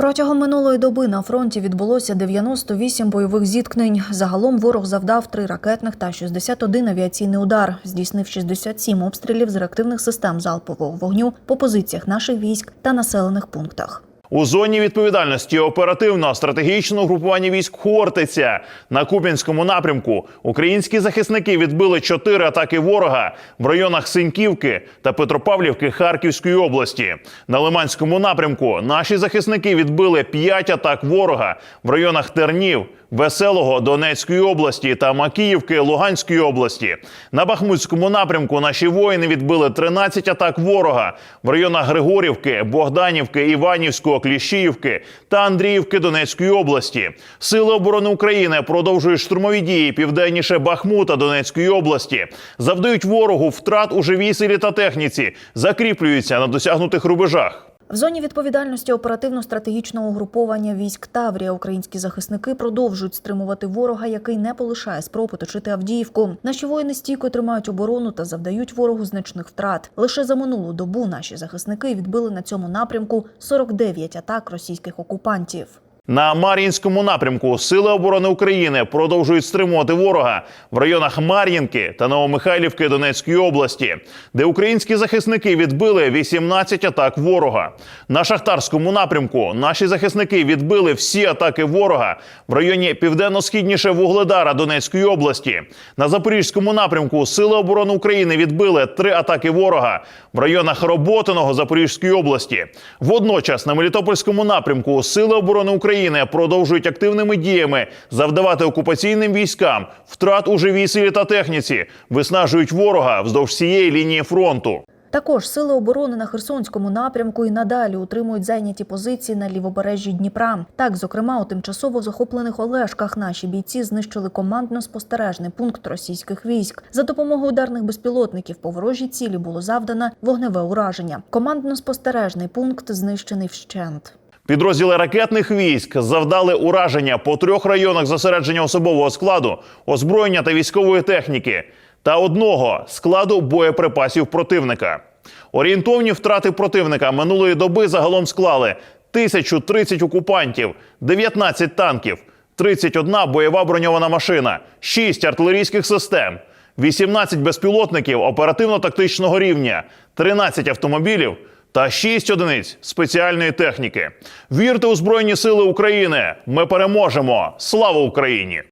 Протягом минулої доби на фронті відбулося 98 бойових зіткнень. Загалом ворог завдав три ракетних та 61 авіаційний удар, здійснив 67 обстрілів з реактивних систем залпового вогню по позиціях наших військ та населених пунктах. У зоні відповідальності оперативно стратегічного групування військ Хортиця на Куп'янському напрямку українські захисники відбили чотири атаки ворога в районах Синьківки та Петропавлівки Харківської області. На Лиманському напрямку наші захисники відбили п'ять атак ворога в районах Тернів. Веселого Донецької області та Макіївки Луганської області на Бахмутському напрямку наші воїни відбили 13 атак ворога в районах Григорівки, Богданівки, Іванівського, Кліщіївки та Андріївки Донецької області. Сили оборони України продовжують штурмові дії південніше Бахмута Донецької області, завдають ворогу втрат у живій силі та техніці, закріплюються на досягнутих рубежах. В зоні відповідальності оперативно-стратегічного угруповання військ Таврія українські захисники продовжують стримувати ворога, який не полишає спроб оточити Авдіївку. Наші воїни стійко тримають оборону та завдають ворогу значних втрат. Лише за минулу добу наші захисники відбили на цьому напрямку 49 атак російських окупантів. На Мар'їнському напрямку Сили оборони України продовжують стримувати ворога в районах Мар'їнки та Новомихайлівки Донецької області, де українські захисники відбили 18 атак ворога. На шахтарському напрямку наші захисники відбили всі атаки ворога в районі південно-східніше Вугледара Донецької області. На запорізькому напрямку Сили оборони України відбили три атаки ворога в районах Роботиного Запорізької області. Водночас на Мелітопольському напрямку Сили оборони України продовжують активними діями завдавати окупаційним військам втрат у живій силі та техніці, виснажують ворога вздовж всієї лінії фронту. Також сили оборони на Херсонському напрямку і надалі утримують зайняті позиції на лівобережжі Дніпра. Так, зокрема, у тимчасово захоплених Олешках наші бійці знищили командно-спостережний пункт російських військ. За допомогою ударних безпілотників по ворожій цілі було завдано вогневе ураження. Командно-спостережний пункт знищений вщент. Підрозділи ракетних військ завдали ураження по трьох районах зосередження особового складу, озброєння та військової техніки та одного складу боєприпасів противника. Орієнтовні втрати противника минулої доби загалом склали 1030 окупантів, 19 танків, 31 бойова броньована машина, 6 артилерійських систем, 18 безпілотників оперативно-тактичного рівня, 13 автомобілів та 6 одиниць спеціальної техніки. Вірте у Збройні Сили України! Ми переможемо! Слава Україні!